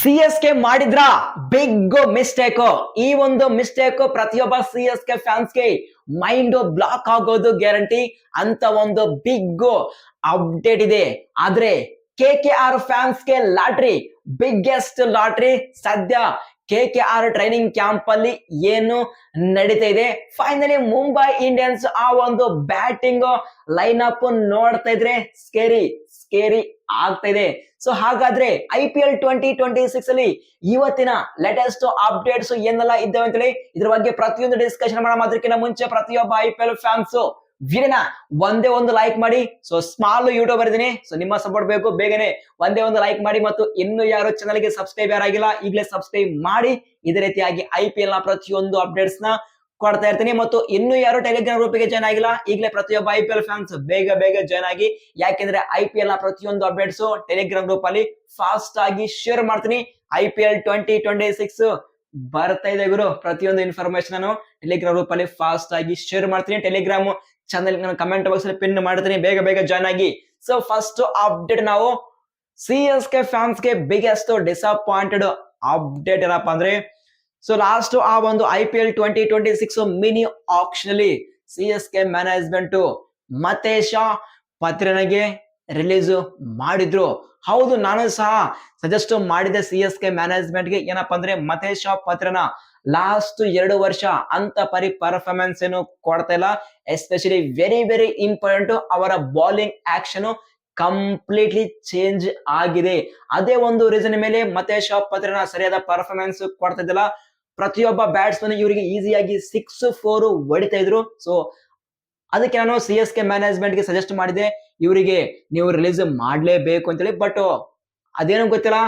C S K ಮಾಡಿದ್ರ? Big mistake ಈ ಒಂದು ಮಿಸ್ಟೇಕ್ ಪ್ರತಿಯೊಬ್ಬ ಸಿ ಎಸ್ ಕೆ ಫ್ಯಾನ್ಸ್ಗೆ ಮೈಂಡ್ ಬ್ಲಾಕ್ ಆಗೋದು ಗ್ಯಾರಂಟಿ ಅಂತ ಒಂದು ಬಿಗ್ ಅಪ್ಡೇಟ್ ಇದೆ. ಆದ್ರೆ ಕೆ ಕೆ ಆರ್ ಫ್ಯಾನ್ಸ್ಗೆ ಲಾಟ್ರಿ ಬಿಗ್ಗೆಸ್ಟ್ ಲಾಟ್ರಿ ಸದ್ಯ K K R training camp ಅಲ್ಲಿ ಏನು ನಡೀತಾ ಇದೆ. ಫೈನಲಿ ಮುಂಬೈ ಇಂಡಿಯನ್ಸ್ ಆ ಒಂದು ಬ್ಯಾಟಿಂಗ್ ಲೈನ್ ಅಪ್ ನೋಡ್ತಾ ಇದ್ರೆ ಸ್ಕೇರಿ ಸ್ಕೇರಿ ಆಗ್ತಾ ಇದೆ. ಸೊ ಹಾಗಾದ್ರೆ I P L twenty twenty six ಅಲ್ಲಿ ಇವತ್ತಿನ ಲೇಟೆಸ್ಟ್ ಅಪ್ಡೇಟ್ಸ್ ಏನೆಲ್ಲ ಇದ್ದಾವೆ ಅಂತೇಳಿ ಇದ್ರ ಬಗ್ಗೆ ಪ್ರತಿಯೊಂದು ಡಿಸ್ಕಷನ್ ಮಾಡೋ ಮುಂಚೆ ಪ್ರತಿಯೊಬ್ಬ ಐ ಪಿ ಎಲ್ ಫ್ಯಾನ್ಸ್ ವಿಡಿಯೋನ ಒಂದೇ ಒಂದು ಲೈಕ್ ಮಾಡಿ. ಸೊ ಸ್ಮಾಲ್ ಯೂಟ್ಯೂಬರ್ ಇದೀನಿ ಸೊ ನಿಮ್ಮ ಸಪೋರ್ಟ್ ಬೇಕು. ಬೇಗನೆ ಒಂದೇ ಒಂದು ಲೈಕ್ ಮಾಡಿ ಮತ್ತು ಇನ್ನು ಯಾರು ಚಾನಲ್ಗೆ ಸಬ್ಸ್ಕ್ರೈಬ್ ಯಾರಾಗಿಲ್ಲ, ಈಗಲೇ ಸಬ್ಸ್ಕ್ರೈಬ್ ಮಾಡಿ. ಇದೇ ರೀತಿಯಾಗಿ ಐ ಪಿ ಎಲ್ನ ಪ್ರತಿಯೊಂದು ಅಪ್ಡೇಟ್ಸ್ನ ಕೊಡ್ತಾ ಇರ್ತೀನಿ. ಮತ್ತು ಇನ್ನು ಯಾರು ಟೆಲಿಗ್ರಾಮ್ ಗ್ರೂಪ್ಗೆ ಜಾಯ್ನ್ ಆಗಿಲ್ಲ, ಈಗಲೇ ಪ್ರತಿಯೊಬ್ಬ ಐ ಪಿ ಎಲ್ ಫ್ಯಾನ್ಸ್ ಬೇಗ ಬೇಗ ಜಾಯ್ನ್ ಆಗಿ, ಯಾಕೆಂದ್ರೆ ಐ ಪಿ ಎಲ್ನ ಪ್ರತಿಯೊಂದು ಅಪ್ಡೇಟ್ಸ್ ಟೆಲಿಗ್ರಾಮ್ ಗ್ರೂಪ್ ಅಲ್ಲಿ ಫಾಸ್ಟ್ ಆಗಿ ಶೇರ್ ಮಾಡ್ತೀನಿ. I P L twenty twenty six ಬರ್ತಾ ಇದೆ ಗುರು, ಪ್ರತಿಯೊಂದು ಇನ್ಫಾರ್ಮೇಶನ್ ನಾನು ಟೆಲಿಗ್ರಾಮ್ ಗ್ರೂಪ್ ಅಲ್ಲಿ ಫಾಸ್ಟ್ ಆಗಿ ಶೇರ್ ಮಾಡ್ತೀನಿ. ಟೆಲಿಗ್ರಾಮ್ ಚಾನಲ್ ನಾನು ಕಮೆಂಟ್ ಬಾಕ್ಸ್ ಅಲ್ಲಿ ಪಿನ್ ಮಾಡ್ತೀನಿ, ಬೇಗ ಬೇಗ ಜಾಯ್ನ್ ಆಗಿ. ಸೊ ಫಸ್ಟ್ ಅಪ್ಡೇಟ್ ನಾವು ಸಿ ಎಸ್ ಕೆ ಫ್ಯಾನ್ಸ್ಗೆ ಬಿಗ್ಗೆಸ್ಟ್ ಡಿಸಪಾಯಿಂಟೆಡ್ ಅಪ್ಡೇಟ್ ಏನಪ್ಪಾ ಅಂದ್ರೆ ಸೊ ಲಾಸ್ಟ್ ಆ ಒಂದು I P L twenty twenty six mini auction ಅಲ್ಲಿ C S K management Matheesha ಪತ್ರನಿಗೆ release ಮಾಡಿದ್ರು. ಹೌದು, ನಾನು ಸಹ ಸಜೆಸ್ಟ್ ಮಾಡಿದೆ ಸಿ ಎಸ್ ಕೆ ಮ್ಯಾನೇಜ್ಮೆಂಟ್ಗೆ. ಏನಪ್ಪಾ ಅಂದ್ರೆ ಮತೇಶ ಪತ್ರನ ಲಾಸ್ಟ್ ಎರಡು ವರ್ಷ ಅಂತ ಪರಿ ಪರ್ಫಾರ್ಮೆನ್ಸ್ ಏನು ಕೊಡ್ತಾ ಇಲ್ಲ. ಎಸ್ಪೆಷಲಿ ವೆರಿ ವೆರಿ ಇಂಪಾರ್ಟೆಂಟ್ ಅವರ ಬೌಲಿಂಗ್ ಆಕ್ಷನ್ ಕಂಪ್ಲೀಟ್ಲಿ ಚೇಂಜ್ ಆಗಿದೆ. ಅದೇ ಒಂದು ರೀಸನ್ ಮೇಲೆ ಮತೇಶ ಪತ್ರನ ಸರಿಯಾದ ಪರ್ಫಾರ್ಮೆನ್ಸ್ ಕೊಡ್ತಾ ಪ್ರತಿಯೊಬ್ಬ ಬ್ಯಾಟ್ಸ್ಮನ್ ಇವರಿಗೆ ಈಸಿಯಾಗಿ ಸಿಕ್ಸ್ ಫೋರ್ ಹೊಡಿತಾ ಇದ್ರು. ಸೊ ಅದಕ್ಕೆ ನಾನು ಸಿ ಎಸ್ ಕೆ ಮ್ಯಾನೇಜ್ಮೆಂಟ್ಗೆ ಸಜೆಸ್ಟ್ ಮಾಡಿದೆ. ಇವರಿಗೆ ನೀವು ರಿಲೀಸ್ ಮಾಡಲೇಬೇಕು ಅಂತೇಳಿ. ಬಟ್ ಅದೇನು ಗೊತ್ತಿಲ್ಲ.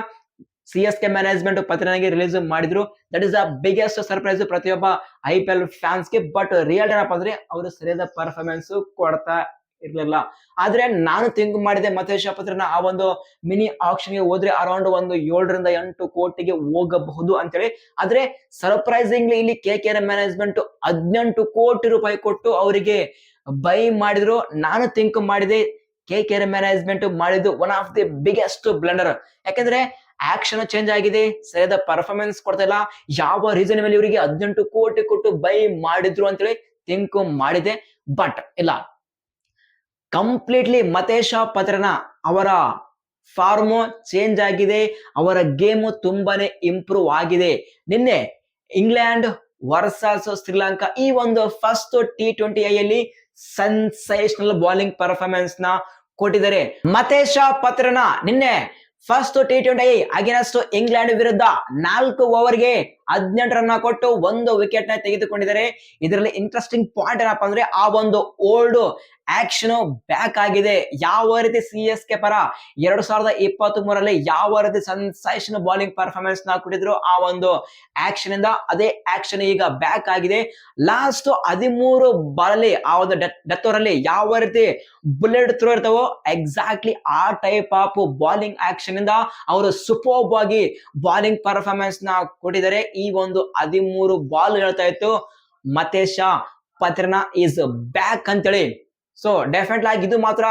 ಸಿ ಎಸ್ ಕೆ ಮ್ಯಾನೇಜ್ಮೆಂಟ್ ಪತ್ರನಾಗಿ ರಿಲೀಸ್ ಮಾಡಿದ್ರು. That is the biggest surprise ಪ್ರತಿಯೊಬ್ಬ ಐ ಪಿ ಎಲ್ ಫ್ಯಾನ್ಸ್ಗೆ ಬಟ್ ರಿಯಲ್ ಏನಪ್ಪ ಅಂದ್ರೆ, ಅವರು ಸರಿಯಾದ ಪರ್ಫಾರ್ಮೆನ್ಸ್ ಕೊಡ್ತಾ ಇರ್ಲಿಲ್ಲ. ಆದ್ರೆ ನಾನು ಥಿಂಕ್ ಮಾಡಿದೆ ಮತೇಶ್ ಪತ್ರನ ಆ ಒಂದು ಮಿನಿ ಆಕ್ಷನ್ಗೆ ಹೋದ್ರೆ ಅರೌಂಡ್ ಒಂದು ಏಳರಿಂದ ಎಂಟು ಕೋಟಿಗೆ ಹೋಗಬಹುದು ಅಂತೇಳಿ. ಆದ್ರೆ ಸರ್ಪ್ರೈಸಿಂಗ್ಲಿ ಇಲ್ಲಿ ಕೆ ಕೆ ಮ್ಯಾನೇಜ್ಮೆಂಟ್ ಹದಿನೆಂಟು ಕೋಟಿ ರೂಪಾಯಿ ಕೊಟ್ಟು ಅವರಿಗೆ ಬೈ ಮಾಡಿದ್ರು. ನಾನು ಥಿಂಕ್ ಮಾಡಿದೆ ಕೆ ಕೆ ಮ್ಯಾನೇಜ್ಮೆಂಟ್ ಮಾಡಿದ್ದು one of the biggest blunder ಯಾಕಂದ್ರೆ ಆಕ್ಷನ್ ಚೇಂಜ್ ಆಗಿದೆ, ಸರಿಯಾದ ಪರ್ಫಾರ್ಮೆನ್ಸ್ ಕೊಡ್ತಾ ಇಲ್ಲ. ಯಾವ ರೀಸನ್ ಮೇಲೆ ಇವರಿಗೆ ಹದಿನೆಂಟು ಕೋಟಿ ಕೊಟ್ಟು ಬೈ ಮಾಡಿದ್ರು ಅಂತೇಳಿ ಥಿಂಕ್ ಮಾಡಿದೆ. ಬಟ್ ಇಲ್ಲ ಕಂಪ್ಲೀಟ್ಲಿ ಮತೇಶ ಪತ್ರನ ಅವರ ಫಾರ್ಮು ಚೇಂಜ್ ಆಗಿದೆ, ಅವರ ಗೇಮು ತುಂಬಾನೇ ಇಂಪ್ರೂವ್ ಆಗಿದೆ. ನಿನ್ನೆ ಇಂಗ್ಲೆಂಡ್ ವರ್ಸಸ್ ಶ್ರೀಲಂಕಾ ಈ ಒಂದು ಫಸ್ಟ್ ಟಿ ಟ್ವೆಂಟಿ ಐಯಲ್ಲಿ ಸೆನ್ಸೇಷನಲ್ ಬೌಲಿಂಗ್ ಪರ್ಫಾರ್ಮೆನ್ಸ್ನ ಕೊಟ್ಟಿದ್ದಾರೆ. ಮತೇಶ ಪತ್ರನ ನಿನ್ನೆ first T twenty I against England ವಿರುದ್ಧ ನಾಲ್ಕು ಓವರ್ಗೆ ಹದಿನೆಂಟು ರನ್ ಕೊಟ್ಟು ಒಂದು ವಿಕೆಟ್ನ ತೆಗೆದುಕೊಂಡಿದ್ದಾರೆ. ಇದರಲ್ಲಿ ಇಂಟ್ರೆಸ್ಟಿಂಗ್ ಪಾಯಿಂಟ್ ಏನಪ್ಪಾ ಅಂದ್ರೆ ಆ ಒಂದು ಓಲ್ಡ್ ಆಕ್ಷನ್ ಬ್ಯಾಕ್ ಆಗಿದೆ. ಯಾವ ರೀತಿ ಸಿ ಎಸ್ ಕೆ ಪರ ಎರಡ್ ಸಾವಿರದ ಇಪ್ಪತ್ತ್ ಮೂರಲ್ಲಿ ಯಾವ ರೀತಿ ಸನ್ಸೇಷನ್ ಬಾಲಿಂಗ್ ಪರ್ಫಾರ್ಮೆನ್ಸ್ನ ಕೊಟ್ಟಿದ್ರು ಆ ಒಂದು ಆಕ್ಷನ್ ಇಂದ, ಅದೇ ಆಕ್ಷನ್ ಈಗ ಬ್ಯಾಕ್ ಆಗಿದೆ. ಲಾಸ್ಟ್ ಹದಿಮೂರು ಬಾಲಲ್ಲಿ ಆ ಒಂದು ಡೆತ್ ಅಲ್ಲಿ ಯಾವ ರೀತಿ ಬುಲೆಟ್ ಥ್ರೋ ಇರ್ತಾವೋ ಎಕ್ಸಾಕ್ಟ್ಲಿ ಆ ಟೈಪ್ ಆಫ್ ಬಾಲಿಂಗ್ ಆಕ್ಷನ್ ಇಂದ ಅವರು ಸೂಪರ್ಬ್ ಆಗಿ ಬಾಲಿಂಗ್ ಪರ್ಫಾರ್ಮೆನ್ಸ್ನ ಕೊಟ್ಟಿದ್ದಾರೆ. ಈ ಒಂದು ಹದಿಮೂರು ಬಾಲ್ ಹೇಳ್ತಾ ಇತ್ತು. ಮತೇಶ ಪತ್ರನ ಈಸ್ ಬ್ಯಾಕ್ ಅಂತೇಳಿ ಸೊ ಡೆಫಿನೆಟ್ ಆಗಿ ಇದು ಮಾತ್ರ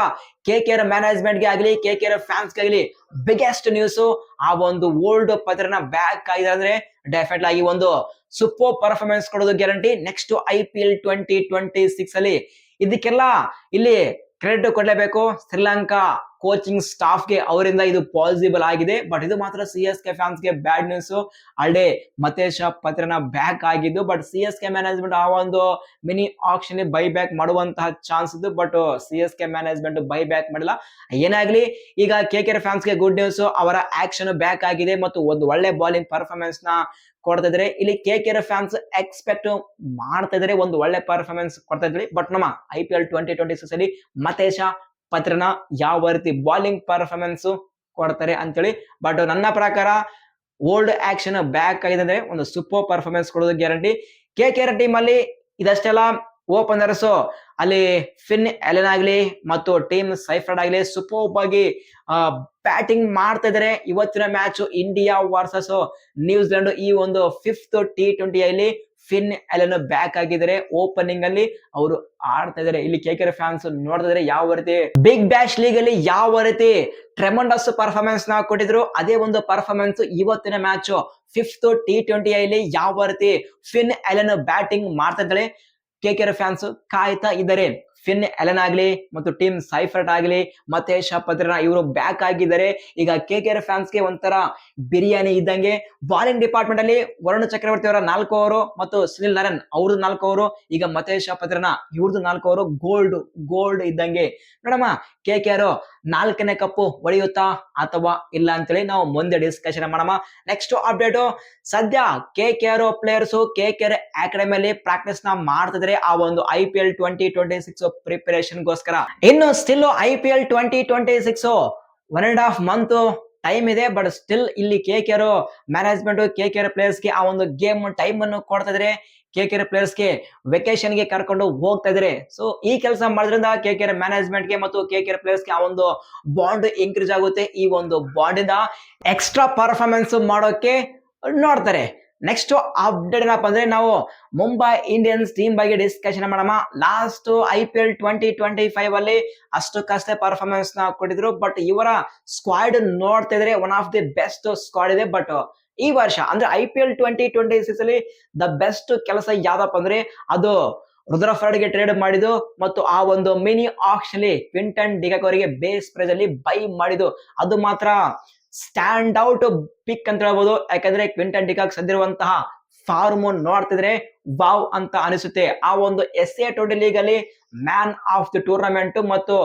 ಕೆ ಕೆ ಆರ್ ಮ್ಯಾನೇಜ್ಮೆಂಟ್ಗೆ ಆಗಲಿ ಕೆ ಕೆ ಆರ್ ಫ್ಯಾನ್ಸ್ಗೆ ಆಗಲಿ ಬಿಗ್ಗೆಸ್ಟ್ ನ್ಯೂಸ್ ಆ ಒಂದು ಓಲ್ಡ್ ಪತ್ರನ ಬ್ಯಾಕ್ ಆಗಿದೆ ಅಂದ್ರೆ ಡೆಫಿನೆಟ್ ಆಗಿ ಒಂದು ಸೂಪರ್ ಪರ್ಫಾರ್ಮೆನ್ಸ್ ಕೊಡೋದು guarantee next I P L twenty twenty six ಅಲ್ಲಿ. ಇದಕ್ಕೆಲ್ಲ ಇಲ್ಲಿ ಕ್ರೆಡಿಟ್ ಕೊಡಲೇಬೇಕು. ಶ್ರೀಲಂಕಾ ಕೋಚಿಂಗ್ ಸ್ಟಾಫ್ಗೆ ಅವರಿಂದ ಇದು ಪಾಸಿಬಲ್ ಆಗಿದೆ. ಬಟ್ ಇದು ಮಾತ್ರ ಸಿ ಎಸ್ ಕೆ ಫ್ಯಾನ್ಸ್ಗೆ ಬ್ಯಾಡ್ ನ್ಯೂಸ್ ಅಲ್ಲೇ ಮತೇಶ ಪತ್ರನ ಬ್ಯಾಕ್ ಆಗಿದ್ದು but C S K management ಆ ಒಂದು ಮಿನಿ ಆಕ್ಷನ್ ಬೈ ಬ್ಯಾಕ್ ಮಾಡುವಂತಹ ಚಾನ್ಸ್ ಇದು but C S K management buy back ಮಾಡಿಲ್ಲ. ಏನಾಗ್ಲಿ, ಈಗ ಕೆ ಕೆ ಫ್ಯಾನ್ಸ್ಗೆ ಗುಡ್ ನ್ಯೂಸ್ ಅವರ ಆಕ್ಷನ್ ಬ್ಯಾಕ್ ಆಗಿದೆ ಮತ್ತು ಒಂದು ಒಳ್ಳೆ ಬಾಲಿಂಗ್ ಪರ್ಫಾರ್ಮೆನ್ಸ್ನ ಕೊಡ್ತಾ ಇದ್ದಾರೆ. ಇಲ್ಲಿ ಕೆ ಕೆ ಫ್ಯಾನ್ಸ್ ಎಕ್ಸ್ಪೆಕ್ಟ್ ಮಾಡ್ತಾ ಇದ್ರೆ ಒಂದು ಒಳ್ಳೆ ಪರ್ಫಾರ್ಮೆನ್ಸ್ ಕೊಡ್ತಾ ಇದ್ರಿ ಬಟ್ ನಮ್ಮ I P L twenty twenty six ಅಲ್ಲಿ ಮತೇಶ ಪತ್ರನ ಯಾವ ರೀತಿ ಬಾಲಿಂಗ್ ಪರ್ಫಾರ್ಮೆನ್ಸ್ ಕೊಡ್ತಾರೆ ಅಂತೇಳಿ. ಬಟ್ ನನ್ನ ಪ್ರಕಾರ ಓಲ್ಡ್ ಆಕ್ಷನ್ ಬ್ಯಾಕ್ ಆಗಿದೆ ಅಂದ್ರೆ ಒಂದು ಸೂಪರ್ ಪರ್ಫಾರ್ಮೆನ್ಸ್ ಕೊಡೋದು guarantee K K R team ಅಲ್ಲಿ ಇದಷ್ಟೆಲ್ಲ ಓಪನರ್ಸ್ ಅಲ್ಲಿ ಫಿನ್ ಎಲೆನ್ ಆಗ್ಲಿ ಮತ್ತು ಟೀಮ್ ಸೈಫ್ರಡ್ ಆಗ್ಲಿ ಸೂಪರ್ ಆಗಿ ಬ್ಯಾಟಿಂಗ್ ಮಾಡ್ತಾ ಇದ್ರೆ. ಇವತ್ತಿನ ಮ್ಯಾಚ್ ಇಂಡಿಯಾ ವರ್ಸಸ್ ನ್ಯೂಜಿಲೆಂಡ್ ಈ ಒಂದು ಫಿಫ್ತ್ ಟಿ ಟ್ವೆಂಟಿ ಅಲ್ಲಿ ಫಿನ್ ಅಲೆನ್ ಬ್ಯಾಕ್ ಆಗಿದ್ದಾರೆ. ಓಪನಿಂಗ್ ಅಲ್ಲಿ ಅವರು ಆಡ್ತಾ ಇದಾರೆ ಇಲ್ಲಿ ಕೆ ಕೆ ಫ್ಯಾನ್ಸ್ ನೋಡ್ತಾ ಇದ್ರೆ ಯಾವ ರೀತಿ? ಬಿಗ್ ಬ್ಯಾಶ್ ಲೀಗ್ ಅಲ್ಲಿ ಯಾವ ರೀತಿ ಟ್ರೆಮಂಡಸ್ ಪರ್ಫಾರ್ಮೆನ್ಸ್ನ ಕೊಟ್ಟಿದ್ರು. ಅದೇ ಒಂದು ಪರ್ಫಾರ್ಮೆನ್ಸ್ ಇವತ್ತಿನ ಮ್ಯಾಚ್ ಫಿಫ್ತ್ ಟಿ ಟ್ವೆಂಟಿ ಐಲಿ ಯಾವ ರೀತಿ ಫಿನ್ ಎಲೆನ್ ಬ್ಯಾಟಿಂಗ್ ಮಾಡ್ತಾ ಇದ್ದಾಳೆ. ಕೆ ಕೆ ಫ್ಯಾನ್ಸ್ ಕಾಯ್ತಾ ಇದ್ದಾರೆ. ಫಿನ್ ಎಲೆನ್ ಆಗಲಿ ಮತ್ತು ಟೀಮ್ ಸೈಫರ್ಟ್ ಆಗಲಿ ಮತ್ತೆ ಶಪತ್ರನ ಇವರು ಬ್ಯಾಕ್ ಆಗಿದ್ದಾರೆ. ಈಗ ಕೆ ಕೆ ಫ್ಯಾನ್ಸ್ಗೆ ಒಂಥರ ಬಿರಿಯಾನಿ ಇದ್ದಂಗೆ ಬಾಲಿಂಗ್ ಡಿಪಾರ್ಟ್ಮೆಂಟ್ ಅಲ್ಲಿ ವರುಣ್ ಚಕ್ರವರ್ತಿ ಅವರ ನಾಲ್ಕು ಅವರು ಮತ್ತು ಸುನಿಲ್ ನರನ್ ಅವ್ರದ್ದು ನಾಲ್ಕು ಅವರು ಈಗ ಮತೇಶ್ ಶಪತ್ರನ ಇವ್ರದ್ದು ನಾಲ್ಕು ಅವರು ಗೋಲ್ಡ್ ಗೋಲ್ಡ್ ಇದ್ದಂಗೆ. ನೋಡಮ್ಮ ಕೆ ಕೆ ಆರ್ ನಾಲ್ಕನೇ ಕಪ್ಪು ಹೊಡೆಯುತ್ತಾ ಅಥವಾ ಇಲ್ಲ ಅಂತೇಳಿ ನಾವು ಮುಂದೆ ಡಿಸ್ಕಷನ್ ಮಾಡಮ್ಮ ನೆಕ್ಸ್ಟ್ ಅಪ್ಡೇಟ್ ಸದ್ಯ K K R players K K R ಅಕಾಡೆಮಿಯಲ್ಲಿ ಪ್ರಾಕ್ಟೀಸ್ನ ಮಾಡ್ತಿದ್ರೆ ಆ ಒಂದು I P L twenty twenty six preparation ಗೋಸ್ಕರ. ಇನ್ನು still I P L twenty twenty six one and half month time ಇದೆ ಬಟ್ ಸ್ಟಿಲ್ ಇಲ್ಲಿ K K R management K K R ಪ್ಲೇಯರ್ಸ್ಗೆ ಆ ಒಂದು ಗೇಮ್ ಟೈಮ್ ಅನ್ನು ಕೊಡ್ತಾ ಇದ್ರೆ. ಕೆ ಕೆ ಆರ್ ಪ್ಲೇಯರ್ಸ್ಗೆ ವೆಕೇಶನ್ಗೆ ಕರ್ಕೊಂಡು ಹೋಗ್ತಾ ಇದ್ರೆ. ಸೊ ಈ ಕೆಲಸ ಮಾಡೋದ್ರಿಂದ ಕೆ ಕೆ ಆರ್ ಮ್ಯಾನೇಜ್ಮೆಂಟ್ಗೆ ಮತ್ತು ಕೆ ಕೆ ಆರ್ ಪ್ಲೇಯರ್ಸ್ಗೆ ಆ ಒಂದು ಬಾಂಡ್ ಇನ್ಕ್ರೀಸ್ ಆಗುತ್ತೆ. ಈ ಒಂದು ಬಾಂಡ್ ಇಂದ ಎಕ್ಸ್ಟ್ರಾ ಪರ್ಫಾರ್ಮೆನ್ಸ್ ಮಾಡೋಕೆ ನೋಡ್ತಾರೆ. ನೆಕ್ಸ್ಟ್ ಅಪ್ಡೇಟ್ ಏನಪ್ಪ ಅಂದ್ರೆ ನಾವು ಮುಂಬೈ ಇಂಡಿಯನ್ಸ್ ಟೀಮ್ ಬಗ್ಗೆ ಡಿಸ್ಕಷನ್ ಮಾಡೋಣ last I P L twenty twenty five ಅಲ್ಲಿ ಅಷ್ಟಕ್ಕಷ್ಟೇ ಪರ್ಫಾರ್ಮೆನ್ಸ್ನ ಕೊಟ್ಟಿದ್ರು. ಬಟ್ ಇವರ ಸ್ಕ್ವಾಡ್ ನೋಡ್ತಾ ಇದ್ರೆ one of the best squad ಇದೆ. ಬಟ್ ಈ ವರ್ಷ ಅಂದ್ರೆ I P L twenty twenty six ಅಲ್ಲಿ ದ ಬೆಸ್ಟ್ ಕೆಲಸ ಯಾವ್ದಪ್ಪ ಅಂದ್ರೆ ಅದು ರುದ್ರಫರ್ಡ್ಗೆ ಟ್ರೇಡ್ ಮಾಡಿದ್ದು ಮತ್ತು ಆ ಒಂದು ಮಿನಿ ಆಕ್ಷನ್ ಅಲ್ಲಿ ಕ್ವಿಂಟನ್ ಡಿಗಕ್ ಅವರಿಗೆ ಬೇಸ್ ಪ್ರೈಸ್ ಅಲ್ಲಿ ಬೈ ಮಾಡಿದ್ದು. ಅದು ಮಾತ್ರ ಸ್ಟ್ಯಾಂಡ್ ಔಟ್ ಪಿಕ್ ಅಂತ ಹೇಳ್ಬೋದು. ಯಾಕಂದ್ರೆ ಕ್ವಿಂಟನ್ ಡಿಕಾಕ್ ಸದ್ದಿರುವಂತಹ ಫಾರ್ಮ್ ನೋಡ್ತಿದ್ರೆ ವಾವ್ ಅಂತ ಅನಿಸುತ್ತೆ. ಆ ಒಂದು ಎಸ್ ಎ ಟ್ವೆಂಟಿ ಲೀಗ್ ಅಲ್ಲಿ ಮ್ಯಾನ್ ಆಫ್ ದಿ ಟೂರ್ನಮೆಂಟ್ ಮತ್ತು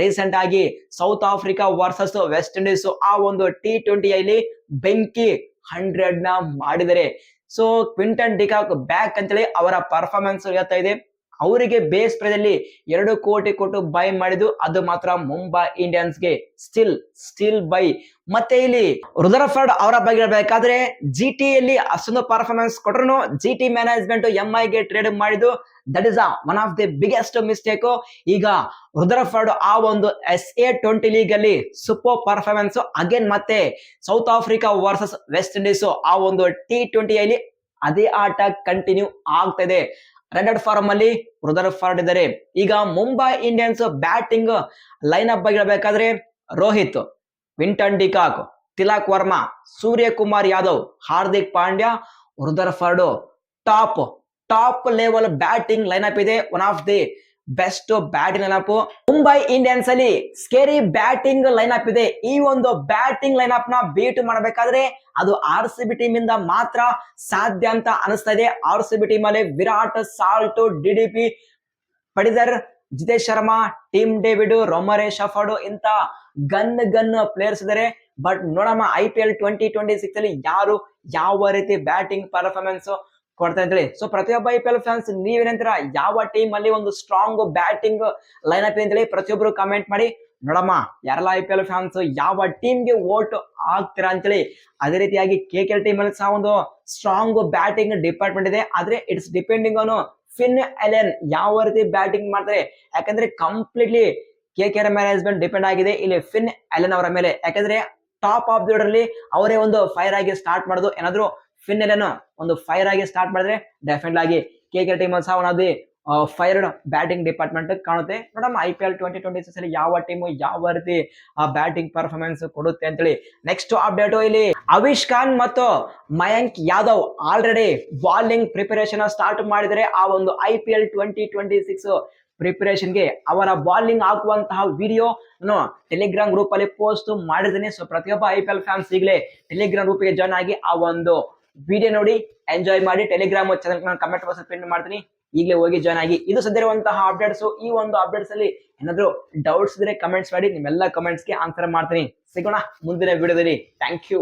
ರೀಸೆಂಟ್ ಆಗಿ South Africa versus West Indies ಆ ಒಂದು ಟಿ ಟ್ವೆಂಟಿ ಅಲ್ಲಿ ಬೆಂಕಿ ಹಂಡ್ರೆಡ್ನ ಮಾಡಿದರೆ. ಸೊ ಕ್ವಿಂಟನ್ ಡಿಕಾಕ್ ಬ್ಯಾಕ್ ಅಂತೇಳಿ ಅವರ ಪರ್ಫಾರ್ಮೆನ್ಸ್ ಹೇಳ್ತಾ ಇದೆ. ಅವರಿಗೆ ಬೇಸ್ ಪ್ರೈಸ್ ಅಲ್ಲಿ ಎರಡು ಕೋಟಿ ಕೊಟ್ಟು ಬೈ ಮಾಡಿದ್ದು ಅದು ಮಾತ್ರ ಮುಂಬೈ ಇಂಡಿಯನ್ಸ್ಗೆ ಸ್ಟಿಲ್ ಸ್ಟಿಲ್ ಬೈ ಮತ್ತೆ ಇಲ್ಲಿ ರುದರಫರ್ಡ್ ಅವರ ಬಗ್ಗೆ ಹೇಳ್ಬೇಕಾದ್ರೆ ಜಿ ಟಿ ಯಲ್ಲಿ ಅಷ್ಟೊಂದು ಪರ್ಫಾರ್ಮೆನ್ಸ್ ಕೊಟ್ರು ಜಿ ಟಿ ಮ್ಯಾನೇಜ್ಮೆಂಟ್ ಎಂ ಗೆ ಟ್ರೇಡ್ ಮಾಡಿದ್ದು that is one of the biggest mistake ಈಗ ರುದ್ರಫರ್ಡ್ ಆ ಒಂದು ಎಸ್ ಎ ಟ್ವೆಂಟಿ ಲೀಗ್ ಅಲ್ಲಿ ಸೂಪರ್ ಪರ್ಫಾರ್ಮೆನ್ಸ್ ಅಗೇನ್ ಮತ್ತೆ South Africa versus West Indies ಆ ಒಂದು ಟಿ ಟ್ವೆಂಟಿ ಅಲ್ಲಿ ಅದೇ ಆಟ ಕಂಟಿನ್ಯೂ ಆಗ್ತಾ ರೆಡ್ ಫಾರ್ಮ್ ಅಲ್ಲಿ ರುದರ್ಫರ್ಡ್ ಇದ್ದಾರೆ ಈಗ Mumbai Indians batting line up ಬಗ್ಗೆ ಹೇಳ್ಬೇಕಾದ್ರೆ Rohit ವಿಂಟನ್ de Kock Tilak Varma Suryakumar Yadav Hardik Pandya Rutherford top top level batting line up ಇದೆ. One of the best batting line up Mumbai Indians ಅಲ್ಲಿ scary batting line up ಇದೆ. ಈ ಒಂದು batting line ಅಪ್ನ beet ಮಾಡಬೇಕಾದ್ರೆ ಅದು R C B team ಇಂದ ಮಾತ್ರ ಸಾಧ್ಯ ಅಂತ ಅನಿಸ್ತಾ ಇದೆ. ಆರ್ ಸಿ ಬಿ ಟೀಮ್ ಅಲ್ಲಿ Virat Salt D D P Patidar Jitesh Sharma Tim David Romario Shepherd ಇಂತ ಗನ್ ಗನ್ ಪ್ಲೇಯರ್ಸ್ ಇದಾರೆ. ಬಟ್ ನೋಡಮ್ಮ I P L twenty twenty six ಅಲ್ಲಿ ಯಾರು ಯಾವ ರೀತಿ ಬ್ಯಾಟಿಂಗ್ ಪರ್ಫಾರ್ಮೆನ್ಸ್ ಕೊಡ್ತಾ ಇದ್ರಿ. ಸೊ ಪ್ರತಿಯೊಬ್ಬ ಐ ಪಿ ಎಲ್ ಫ್ಯಾನ್ಸ್ ನೀವೇನಂತೀರಾ ಯಾವ ಟೀಮ್ ಅಲ್ಲಿ ಒಂದು ಸ್ಟ್ರಾಂಗ್ ಬ್ಯಾಟಿಂಗ್ ಲೈನ್ ಅಪ್ ಅಂತೇಳಿ ಪ್ರತಿಯೊಬ್ಬರು ಕಮೆಂಟ್ ಮಾಡಿ. ನೋಡಮ್ಮ, ಯಾರೆಲ್ಲ ಐ ಪಿ ಎಲ್ ಫ್ಯಾನ್ಸ್ ಯಾವ ಟೀಮ್ಗೆ ವೋಟ್ ಆಗ್ತೀರಾ ಅಂತೇಳಿ. ಅದೇ ರೀತಿಯಾಗಿ ಕೆ ಕೆ ಟೀಮ್ ಅಲ್ಲಿ ಸಹ ಒಂದು ಸ್ಟ್ರಾಂಗ್ ಬ್ಯಾಟಿಂಗ್ ಡಿಪಾರ್ಟ್ಮೆಂಟ್ ಇದೆ. ಆದ್ರೆ it's depending on Finn Allen ಯಾವ ರೀತಿ ಬ್ಯಾಟಿಂಗ್ ಮಾಡ್ತಾರೆ. ಯಾಕಂದ್ರೆ completely K K management depend ಆಗಿದೆ. ಇಲ್ಲಿ ಫಿನ್ ಎಲೆನ್ ಅವರ ಮೇಲೆ. ಯಾಕಂದ್ರೆ ಟಾಪ್ ಆಫ್ ದಿ ಅಲ್ಲಿ ಅವರೇ ಒಂದು ಫೈರ್ ಆಗಿ ಸ್ಟಾರ್ಟ್ ಮಾಡೋದು. ಏನಾದ್ರು ಫಿನ್ ಎಲೆನ್ ಒಂದು ಫೈರ್ ಆಗಿ ಸ್ಟಾರ್ಟ್ ಮಾಡಿದ್ರೆ ಡೆಫಿನೆಟ್ ಆಗಿ ಕೆ ಕೆ ಟೀಮ್ ಸಹ ಒಂದು ಫೈರ್ಡ್ ಬ್ಯಾಟಿಂಗ್ ಡಿಪಾರ್ಟ್ಮೆಂಟ್ ಕಾಣುತ್ತೆ. ನೋಡಮ್ಮ I P L twenty twenty six ಅಲ್ಲಿ ಯಾವ ಟೀಮು ಯಾವ ರೀತಿ ಬ್ಯಾಟಿಂಗ್ ಪರ್ಫಾರ್ಮೆನ್ಸ್ ಕೊಡುತ್ತೆ ಅಂತೇಳಿ ನೆಕ್ಸ್ಟ್ ಅಪ್ಡೇಟ್ ಇಲ್ಲಿ. ಅವಿಶ್ ಖಾನ್ ಮತ್ತು Mayank Yadav already bowling preparation start ಮಾಡಿದರೆ ಆ ಒಂದು I P L twenty twenty six ಪ್ರಿಪರೇಷನ್ಗೆ ಅವರ ಬಾಲಿಂಗ್ ಹಾಕುವಂತಹ ವಿಡಿಯೋ ನಾನು ಟೆಲಿಗ್ರಾಮ್ ಗ್ರೂಪ್ ಅಲ್ಲಿ ಪೋಸ್ಟ್ ಮಾಡಿದ್ದೀನಿ. ಸೊ ಪ್ರತಿಯೊಬ್ಬ ಐ ಪಿ ಎಲ್ ಫ್ಯಾನ್ಸ್ ಈಗಲೇ ಟೆಲಿಗ್ರಾಮ್ ಗ್ರೂಪ್ಗೆ ಜಾಯ್ನ್ ಆಗಿ ಆ ಒಂದು ವಿಡಿಯೋ ನೋಡಿ ಎಂಜಾಯ್ ಮಾಡಿ Telegram channel comment box pin ಮಾಡ್ತೀನಿ. ಈಗಲೇ ಹೋಗಿ ಜಾಯ್ನ್ ಆಗಿ. ಇದು ಸದ್ಯರುವಂತಹ ಅಪ್ಡೇಟ್ಸ್ ಈ ಒಂದು ಅಪ್ಡೇಟ್ಸ್ ಅಲ್ಲಿ ಏನಾದ್ರು ಡೌಟ್ಸ್ ಇದ್ರೆ ಕಮೆಂಟ್ಸ್ ಮಾಡಿ, ನಿಮ್ಮೆಲ್ಲ ಕಮೆಂಟ್ಸ್ಗೆ ಆನ್ಸರ್ ಮಾಡ್ತೀನಿ. ಸಿಗೋಣ ಮುಂದಿನ ವಿಡಿಯೋದಲ್ಲಿ. Thank you